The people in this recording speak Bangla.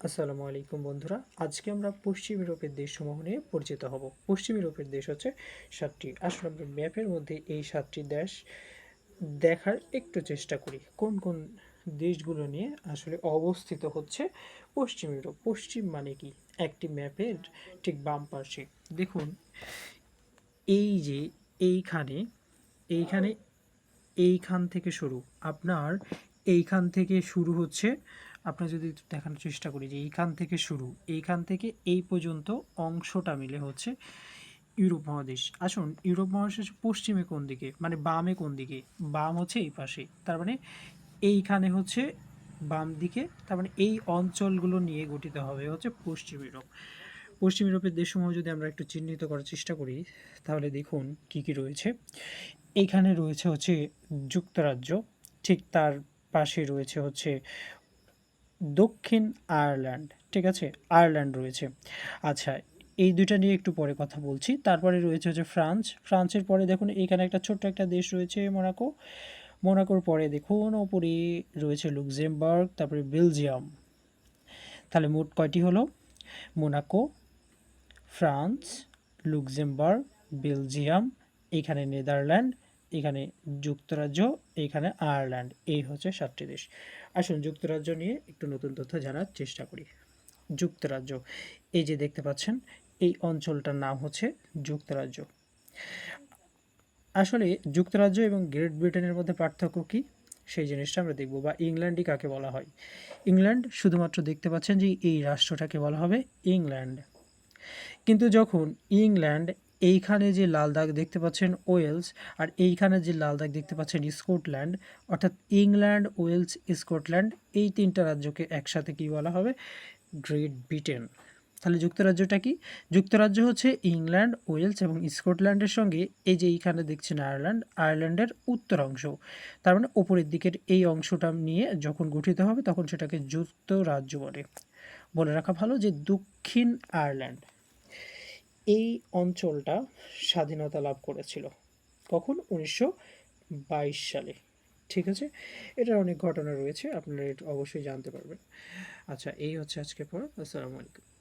আসসালামু আলাইকুম বন্ধুরা। আজকে আমরা পশ্চিম ইউরোপের দেশসমূহ নিয়ে পরিচিত হব। পশ্চিম ইউরোপের দেশ হচ্ছে সাতটি। আসলে আমরা ম্যাপের মধ্যে এই সাতটি দেশ দেখার একটু চেষ্টা করি। কোন কোন দেশগুলো নিয়ে আসলে অবস্থিত হচ্ছে পশ্চিম ইউরোপ পশ্চিম মানে কি? একটি ম্যাপের ঠিক বাম পাশে। দেখুন, এই যে এইখানে এইখানে, এইখান থেকে শুরু। আপনার এইখান থেকে শুরু হচ্ছে আপনার যদি দেখানোর চেষ্টা করি যে এইখান থেকে শুরু, এইখান থেকে এই পর্যন্ত অংশটা মিলে হচ্ছে ইউরোপ মহাদেশ। আসুন, ইউরোপ মহাদেশ পশ্চিমে কোন দিকে? মানে বামে কোন দিকে? বাম হচ্ছে এই পাশে। তার মানে এইখানে হচ্ছে বাম দিকে, তার মানে এই অঞ্চলগুলো নিয়ে গঠিত হবে হচ্ছে পশ্চিম ইউরোপ। পশ্চিম ইউরোপের দেশসমূহ যদি আমরা একটু চিহ্নিত করার চেষ্টা করি, তাহলে দেখুন কি কি রয়েছে। এইখানে রয়েছে হচ্ছে যুক্তরাজ্য, ঠিক তার পাশে রয়েছে হচ্ছে দক্ষিণ আয়ারল্যান্ড, ঠিক আছে? আয়ারল্যান্ড রয়েছে। আচ্ছা এই দুইটা নিয়ে একটু পরে কথা বলছি। তারপরে রয়েছে হচ্ছে ফ্রান্স। ফ্রান্সের পরে দেখুন এখানে একটা ছোট্ট একটা দেশ রয়েছে মোনাকো। মোনাকোর পরে দেখুন, ওপরে রয়েছে লুক্সেমবার্গ, তারপরে বেলজিয়াম। তাহলে মোট কয়টি হলো? মোনাকো, ফ্রান্স, লুক্সেমবার্গ, বেলজিয়াম, এখানে নেদারল্যান্ড এখানে যুক্তরাজ্য, এখানে আয়ারল্যান্ড, এই হচ্ছে সাতটি দেশ। আসুন যুক্তরাজ্য নিয়ে একটু নতুন তথ্য জানার চেষ্টা করি। যুক্তরাজ্য, এই যে দেখতে পাচ্ছেন, এই অঞ্চলটার নাম হচ্ছে যুক্তরাজ্য। আসলে যুক্তরাজ্য এবং গ্রেট ব্রিটেনের মধ্যে পার্থক্য কী? সেই জিনিসটা আমরা দেখব, বা ইংল্যান্ডই কাকে বলা হয়? ইংল্যান্ড শুধুমাত্র দেখতে পাচ্ছেন যে এই রাষ্ট্রটাকে বলা হবে ইংল্যান্ড। কিন্তু যখন ইংল্যান্ড এইখানে যে লাল দাগ দেখতে পাচ্ছেন ওয়েলস, আর এইখানে যে লাল দাগ দেখতে পাচ্ছেন স্কটল্যান্ড, অর্থাৎ ইংল্যান্ড, ওয়েলস, স্কটল্যান্ড, এই তিনটা রাজ্যকে একসাথে কি বলা হবে? Great Britain. তাহলে যুক্তরাজ্যটা কি? যুক্তরাজ্য হচ্ছে ইংল্যান্ড, ওয়েলস এবং স্কটল্যান্ডের সঙ্গে এই যে এইখানে দেখছেন আয়ারল্যান্ড, আয়ারল্যান্ডের উত্তর অংশ তার মানে ওপরের দিকের এই অংশটা নিয়ে যখন গঠিত হবে তখন সেটাকে যুক্তরাজ্য বলে। বলে রাখা ভালো যে দক্ষিণ আয়ারল্যান্ড। এই অঞ্চলটা স্বাধীনতা লাভ করেছিল। কখন? উনিশশো বাইশ সালে। ঠিক আছে? এটার অনেক ঘটনা রয়েছে, আপনারা অবশ্যই জানতে পারবেন। আচ্ছা এই হচ্ছে আজকে পর আসসালামু আলাইকুম।